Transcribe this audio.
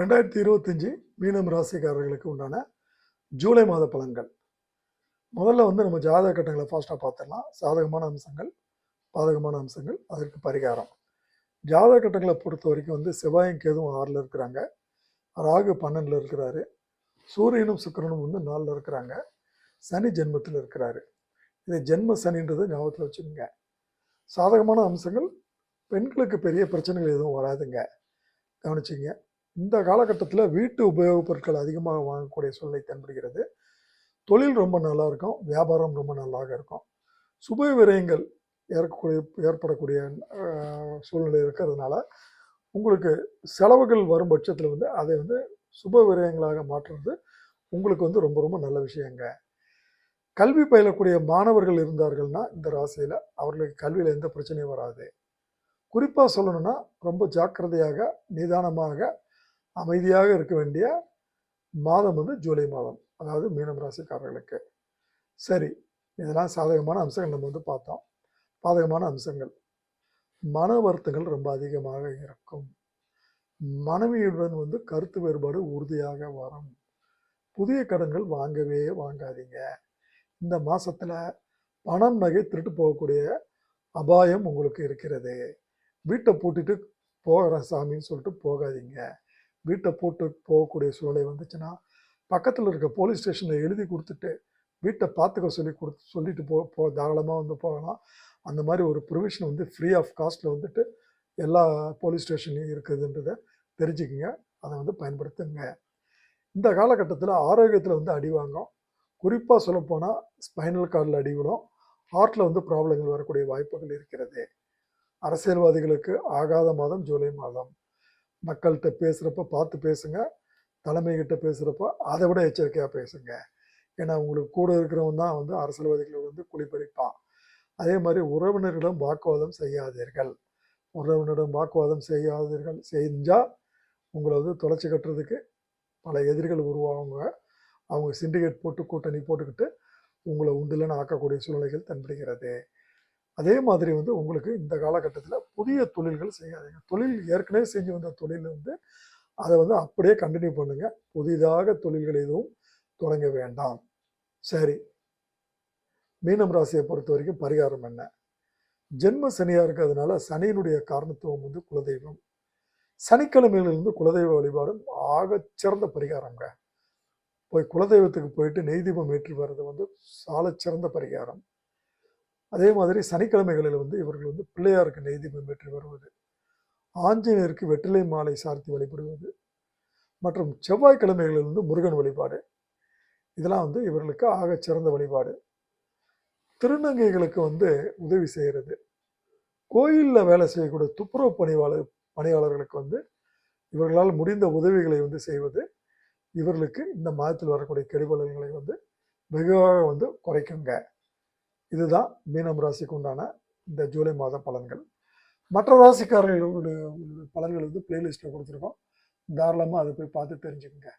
ரெண்டாயிரத்தி இருபத்தஞ்சி மீனம் ராசிக்காரர்களுக்கு உண்டான ஜூலை மாத பலன்கள். முதல்ல வந்து நம்ம ஜாதக கட்டங்களை ஃபாஸ்ட்டாக பார்த்துடலாம். சாதகமான அம்சங்கள் பாதகமான அம்சங்கள் அதற்கு பரிகாரம். ஜாதக கட்டங்களை பொறுத்த வரைக்கும் வந்து செவ்வாயும் கேதுவும் ஆறில் இருக்கிறாங்க. ராகு பன்னெண்டில் இருக்கிறாரு. சூரியனும் சுக்கிரனும் வந்து நாலில் இருக்கிறாங்க. சனி ஜென்மத்தில் இருக்கிறாரு. இது ஜென்ம சனின்றதை ஞாபகத்தில் வச்சுக்கோங்க. சாதகமான அம்சங்கள் பெண்களுக்கு பெரிய பிரச்சனைகள் எதுவும் வராதுங்க. கவனிச்சிங்க இந்த காலகட்டத்தில் வீட்டு உபயோகப் பொருட்கள் அதிகமாக வாங்கக்கூடிய சூழ்நிலை தென்படுகிறது. தொழில் ரொம்ப நல்லா இருக்கும். வியாபாரம் ரொம்ப நல்லாக இருக்கும். சுப விரயங்கள் ஏற்கக்கூடிய ஏற்படக்கூடிய சூழ்நிலை இருக்கிறதுனால உங்களுக்கு செலவுகள் வரும் பட்சத்தில் வந்து அதை வந்து சுப விரயங்களாக மாற்றுறது உங்களுக்கு வந்து ரொம்ப ரொம்ப நல்ல விஷயங்க. கல்வி பயிலக்கூடிய மாணவர்கள் இருந்தார்கள்னா இந்த ராசியில் அவர்களுக்கு கல்வியில் எந்த பிரச்சனையும் வராது. குறிப்பாக சொல்லணும்னா ரொம்ப ஜாக்கிரதையாக நிதானமாக அமைதியாக இருக்க வேண்டிய மாதம் வந்து ஜூலை மாதம் அதாவது மீனம் ராசிக்காரர்களுக்கு. சரி இதெல்லாம் சாதகமான அம்சங்கள் நம்ம வந்து பார்த்தோம். பாதகமான அம்சங்கள். மன வருத்தங்கள் ரொம்ப அதிகமாக இருக்கும். மனைவியுடன் வந்து கருத்து வேறுபாடு உறுதியாக வரும். புதிய கடன்கள் வாங்கவே வாங்காதீங்க. இந்த மாதத்தில் பணம் நகை திருட்டு போகக்கூடிய அபாயம் உங்களுக்கு இருக்கிறது. வீட்டை பூட்டிட்டு போகிறேன் சாமின்னு சொல்லிட்டு போகாதீங்க. வீட்டை போட்டு போகக்கூடிய சூழ்நிலை வந்துச்சுன்னா பக்கத்தில் இருக்க போலீஸ் ஸ்டேஷனில் எழுதி கொடுத்துட்டு வீட்டை பார்த்துக்க சொல்லி கொடுத்து சொல்லிட்டு போ போ தாராளமாக வந்து போகலாம். அந்த மாதிரி ஒரு ப்ரொவிஷன் வந்து ஃப்ரீ ஆஃப் காஸ்ட்டில் வந்துட்டு எல்லா போலீஸ் ஸ்டேஷன்லையும் இருக்குதுன்றதை தெரிஞ்சுக்கிங்க. அதை வந்து பயன்படுத்துங்க. இந்த காலகட்டத்தில் ஆரோக்கியத்தில் வந்து அடி வாங்கும். குறிப்பாக சொல்லப்போனால் ஸ்பைனல் கார்டில் அடி விழும். ஹார்ட்டில் வந்து ப்ராப்ளங்கள் வரக்கூடிய வாய்ப்புகள் இருக்கிறது. அரசியல்வாதிகளுக்கு ஆகாத மாதம் ஜூலை மாதம். மக்கள்கிட்ட பேசுகிறப்ப பார்த்து பேசுங்க. தலைமைகிட்ட பேசுகிறப்ப அதை விட எச்சரிக்கையாக பேசுங்க. ஏன்னா உங்களுக்கு கூட இருக்கிறவன் தான் வந்து அரசியல்வாதிகளை வந்து குளிப்பறிப்பான். அதே மாதிரி உறவினர்களிடம் வாக்குவாதம் செய்யாதீர்கள். உறவினரிடம் வாக்குவாதம் செய்யாதீர்கள். செஞ்சால் உங்களை வந்து தொலைச்சி கட்டுறதுக்கு பல எதிரிகள் உருவாகுங்க அவங்க சிண்டிகேட் போட்டு கூட்டணி போட்டுக்கிட்டு உங்களை உண்டுலன்னு ஆக்கக்கூடிய சூழ்நிலைகள் தென்படுகிறது. அதே மாதிரி வந்து உங்களுக்கு இந்த காலகட்டத்தில் புதிய தொழில்கள் செய்யாதீங்க. தொழில் ஏற்கனவே செஞ்சு வந்த தொழில் வந்து அதை வந்து அப்படியே கண்டினியூ பண்ணுங்கள் புதிதாக தொழில்கள் எதுவும் தொடங்க வேண்டாம். சரி. மீனம் ராசியை பொறுத்த வரைக்கும் பரிகாரம் என்ன? ஜென்ம சனியாக இருக்கிறதுனால சனியினுடைய காரணத்துவம் வந்து குலதெய்வம். சனிக்கிழமையிலிருந்து குலதெய்வ வழிபாடும் ஆகச்சிறந்த பரிகாரங்க. போய் குலதெய்வத்துக்கு போயிட்டு நெய் தீபம் ஏற்றி வர்றது வந்து சாலச்சிறந்த பரிகாரம். அதே மாதிரி சனிக்கிழமைகளில் வந்து இவர்கள் வந்து பிள்ளையாருக்கு நெய்தீபம் ஏற்றி வருவது ஆஞ்சநேயருக்கு வெற்றிலை மாலை சார்த்தி வழிபடுவது மற்றும் செவ்வாய்க்கிழமைகளில் வந்து முருகன் வழிபாடு. இதெல்லாம் வந்து இவர்களுக்கு ஆகச் சிறந்த வழிபாடு. திருநங்கைகளுக்கு வந்து உதவி செய்கிறது. கோயிலில் வேலை செய்யக்கூடிய துப்புரவு பணியாளர் பணியாளர்களுக்கு வந்து இவர்களால் முடிந்த உதவிகளை வந்து செய்வது இவர்களுக்கு இந்த மாதத்தில் வரக்கூடிய கெடுபலன்களை வந்து வெகுவாக வந்து குறைக்குங்க. இதுதான் மீனம் ராசிக்கு உண்டான இந்த ஜூலை மாத பலன்கள். மற்ற ராசிக்காரர்களுடைய பலன்கள் வந்து பிளேலிஸ்ட்டில் கொடுத்துருக்கோம். தாராளமாக அதை போய் பார்த்து தெரிஞ்சுக்கோங்க.